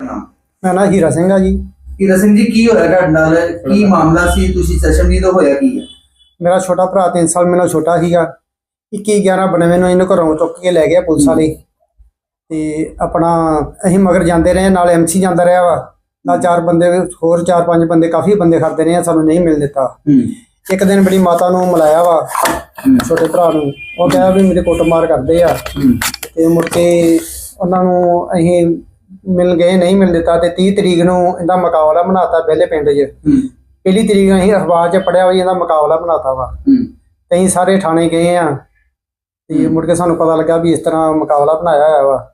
ਨਾਮ ਮੈਂ ਨਾ ਹੀਰਾ ਸਿੰਘ ਆ ਜੀ। ਹੀਰਾ ਸਿੰਘ ਜੀ ਕੀ ਹੋਇਆ ਤੁਹਾਡੇ ਨਾਲ? ਕੀ ਮਾਮਲਾ ਸੀ? ਤੁਸੀਂ ਚਸ਼ਮਦੀਦ ਹੋਇਆ ਕੀ ਹੈ ਮੇਰਾ ਛੋਟਾ ਭਰਾ 3 ਸਾਲ ਮੇਰਾ ਛੋਟਾ ਸੀਗਾ। 21 11 ਬਣਵੇਂ ਨੂੰ ਇਹਨੂੰ ਘਰੋਂ ਚੁੱਕ ਕੇ ਲੈ ਗਿਆ ਪੁਲਿਸ ਵਾਲੇ। ਤੇ ਆਪਣਾ ਅਸੀਂ ਮਗਰ ਜਾਂਦੇ ਰਹੇ ਨਾਲ ਐਮਸੀ ਜਾਂਦਾ ਰਿਹਾ ਵਾ। ਨਾਲ ਚਾਰ ਬੰਦੇ ਹੋਰ ਚਾਰ ਪੰਜ ਬੰਦੇ ਕਾਫੀ ਬੰਦੇ ਖੜਦੇ ਰਹੇ ਸਾਨੂੰ ਨਹੀਂ ਮਿਲ ਦਿੱਤਾ। ਇੱਕ ਦਿਨ ਬੜੀ ਮਾਤਾ ਨੂੰ ਮਿਲਾਇਆ ਵਾ ਛੋਟੇ ਭਰਾ ਨੂੰ। ਉਹ ਕਿਹਾ ਵੀ ਮੇਰੇ ਕੁੱਟਮਾਰ ਕਰਦੇ ਆ। ਤੇ ਮੁੜ ਕੇ ਉਹਨਾਂ ਨੂੰ ਅਸੀਂ ਮਿਲ ਗਏ ਨਹੀਂ ਮਿਲ ਦਿੱਤਾ ਤੇ 30 ਤਰੀਕ ਨੂੰ ਇਹਦਾ ਮੁਕਾਬਲਾ ਬਣਾਤਾ ਪਹਿਲੇ ਪਿੰਡ 'ਚ। ਹੂੰ। ਪਹਿਲੀ ਤਰੀਕ ਅਸੀਂ ਅਖਬਾਰ 'ਚ ਪੜਿਆ ਵੀ ਇਹਦਾ ਮੁਕਾਬਲਾ ਬਣਾਤਾ ਵਾ। ਹੂੰ। ਤੇ ਅਸੀਂ ਸਾਰੇ ਥਾਣੇ ਗਏ ਆ। ਤੇ ਮੁੜ ਕੇ ਸਾਨੂੰ ਪਤਾ ਲੱਗਾ ਵੀ ਇਸ ਤਰ੍ਹਾਂ ਮੁਕਾਬਲਾ ਬਣਾਇਆ ਹੋਇਆ ਵਾ।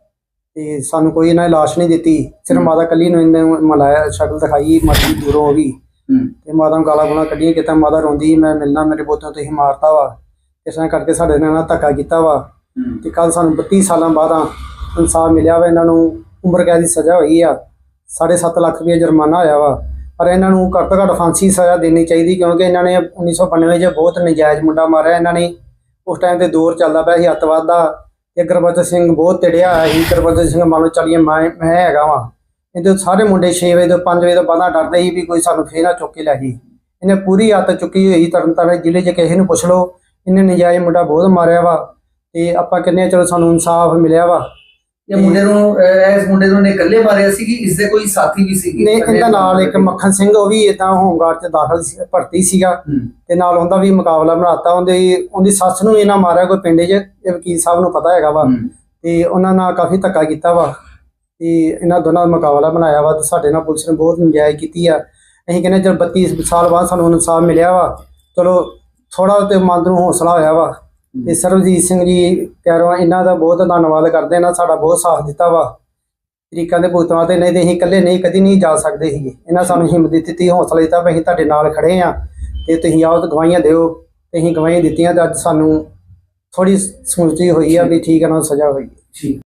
ਤੇ ਸਾਨੂੰ ਕੋਈ ਇਹਨਾਂ ਨੇ ਲਾਸ਼ ਨਹੀਂ ਦਿੱਤੀ। ਸਿਰਫ ਮਾਤਾ ਕੱਲੀ ਨੂੰ ਇਹਨੇ ਮਲਾਇਆ ਸ਼ਕਲ ਦਿਖਾਈ ਮਾਤੀ ਦੂਰੋਂ ਹੋ ਗਈ। ਹੂੰ। ਤੇ ਮਾਤਾ ਨੂੰ ਗਾਲਾਂ ਗੁਲਾਂ ਕੱਢੀਆਂ ਕਿਤੇ ਮਾਤਾ ਰੋਂਦੀ ਮੈਂ ਮਿਲਣਾ ਮੇਰੇ ਪੁੱਤ ਨੂੰ ਤੁਸੀਂ ਮਾਰਤਾ ਵਾ। ਇਸ ਤਰ੍ਹਾਂ ਕਰਕੇ ਸਾਡੇ ਨਾਲ ਧੱਕਾ ਕੀਤਾ ਵਾ। ਹੂੰ। ਤੇ ਕੱਲ ਸਾਨੂੰ 32 ਸਾਲਾਂ ਬਾਅਦ ਇਨਸਾਫ ਮਿਲਿਆ ਵਾ ਇਹਨਾਂ ਨੂੰ। ਉਮਰ ਕੈਦ ਦੀ ਸਜ਼ਾ ਹੋਈ ਆ। 7.5 ਲੱਖ ਰੁਪਏ ਜੁਰਮਾਨਾ ਹੋਇਆ ਵਾ। ਪਰ ਇਹਨਾਂ ਨੂੰ ਘੱਟ ਤੋਂ ਘੱਟ ਫਾਂਸੀ ਸਜ਼ਾ ਦੇਣੀ ਚਾਹੀਦੀ ਕਿਉਂਕਿ ਇਹਨਾਂ ਨੇ 1992 'ਚ ਬਹੁਤ ਨਜਾਇਜ਼ ਮੁੰਡਾ ਮਾਰਿਆ। ਇਹਨਾਂ ਨੇ ਉਸ ਟਾਈਮ ਤੇ ਦੌਰ ਚੱਲਦਾ ਪਿਆ ਸੀ ਅੱਤਵਾਦ ਦਾ। ਤੇ ਗੁਰਬਚਨ ਸਿੰਘ ਬਹੁਤ ਤੜਿਆ ਹੋਇਆ ਸੀ। ਗੁਰਬਚਨ ਸਿੰਘ ਮੰਨ ਲਓ ਚੱਲੀਏ ਮੈਂ ਮੈਂ ਹੈਗਾ ਵਾਂ। ਇਹਦੇ ਸਾਰੇ ਮੁੰਡੇ 6 ਵਜੇ ਤੋਂ 5 ਵਜੇ ਤੋਂ ਬਾਅਦ ਡਰਦੇ ਸੀ ਵੀ ਕੋਈ ਸਾਨੂੰ ਫੇਰ ਨਾ ਚੁੱਕ ਕੇ ਲੈ ਜੀ ਇਹਨੇ ਪੂਰੀ ਹੱਤ ਚੁੱਕੀ ਹੋਈ ਤਰਨਤਾਰਨ ਜ਼ਿਲ੍ਹੇ 'ਚ। ਕਿਸੇ ਨੂੰ ਪੁੱਛ ਲਓ, ਇਹਨੇ ਨਜਾਇਜ਼ ਮੁੰਡਾ ਬਹੁਤ ਮਾਰਿਆ ਵਾ। ਤੇ ਆਪਾਂ ਕਹਿੰਦੇ ਹਾਂ ਚਲੋ ਸਾਨੂੰ ਇਨਸਾਫ ਮਿਲਿਆ ਵਾ। ਇਹ ਮੁੰਡੇ ਨੂੰ ਅਹ, ਇਸ ਮੁੰਡੇ ਨੂੰ ਨੇ ਇਕੱਲੇ ਮਾਰਿਆ ਸੀ ਕਿ ਇਸ ਦੇ ਕੋਈ ਸਾਥੀ ਵੀ ਸੀ? ਨੇ ਇਹਦਾ ਨਾਲ ਇੱਕ ਮੱਖਣ ਸਿੰਘ ਉਹ ਵੀ ਇਦਾਂ ਹੋਮਗਾਰਡ 'ਚ ਦਾਖਲ ਸੀ ਭਰਤੀ ਸੀਗਾ। ਹੂੰ। ਤੇ ਨਾਲ ਉਹਦਾ ਵੀ ਮੁਕਾਬਲਾ ਬਣਾਤਾ। ਉਹਦੀ ਉਹਦੀ ਸੱਸ ਨੂੰ ਇਹਨਾਂ ਮਾਰਿਆ ਕੋਈ ਪਿੰਡ 'ਚ ਇਹ ਵਕੀਲ ਸਾਹਿਬ ਨੂੰ ਪਤਾ ਹੈਗਾ ਵਾ। ਹੂੰ। ਤੇ ਉਹਨਾਂ ਨਾਲ ਕਾਫੀ ਧੱਕਾ ਕੀਤਾ ਵਾ। ਤੇ ਇਹਨਾਂ ਦੋਨਾਂ ਦਾ ਮੁਕਾਬਲਾ ਬਣਾਇਆ ਵਾ ਤੇ ਸਾਡੇ ਨਾਲ ਪੁਲਿਸ ਨੇ ਬਹੁਤ ਨਜਾਇਜ਼ ਕੀਤੀ ਆ। ਅਸੀਂ ਕਹਿੰਦੇ ਜਦ 32 ਸਾਲ ਬਾਅਦ ਸਾਨੂੰ ਇਨਸਾਫ ਮਿਲਿਆ ਵਾ। ਚਲੋ ਥੋੜਾ ਤੇ ਮਨ ਨੂੰ ਹੌਸਲਾ ਹੋਇਆ ਵਾ। ਤੇ ਸਰਬਜੀਤ ਸਿੰਘ ਜੀ ਪਿਆਰੋ ਇਹਨਾਂ ਦਾ ਬਹੁਤ ਧੰਨਵਾਦ ਕਰਦੇ ਇਹਨਾਂ ਸਾਡਾ ਬਹੁਤ ਸਾਥ ਦਿੱਤਾ ਵਾ। ਤਰੀਕਾਂ ਦੇ ਭੁਗਤਵਾ ਤੇ ਨਹੀਂ ਤੇ ਅਸੀਂ ਇਕੱਲੇ ਨਹੀਂ ਕਦੀ ਨਹੀਂ ਜਾ ਸਕਦੇ ਸੀਗੇ। ਇਹਨਾਂ ਸਾਨੂੰ ਹਿੰਮਤ ਦਿੱਤੀ ਹੌਸਲਾ ਦਿੱਤਾ ਵੀ ਅਸੀਂ ਤੁਹਾਡੇ ਨਾਲ ਖੜੇ ਆ ਤੇ ਤੁਸੀਂ ਆਓ ਤੇ ਗਵਾਹੀਆਂ ਦਿਓ। ਤੇ ਅਸੀਂ ਗਵਾਹੀਆਂ ਦਿੱਤੀਆਂ ਤੇ ਅੱਜ ਸਾਨੂੰ ਥੋੜੀ ਸਮਝੀ ਹੋਈ ਆ ਵੀ ਠੀਕ ਹੈ ਨਾ ਸਜ਼ਾ ਹੋਈ। ਠੀਕ।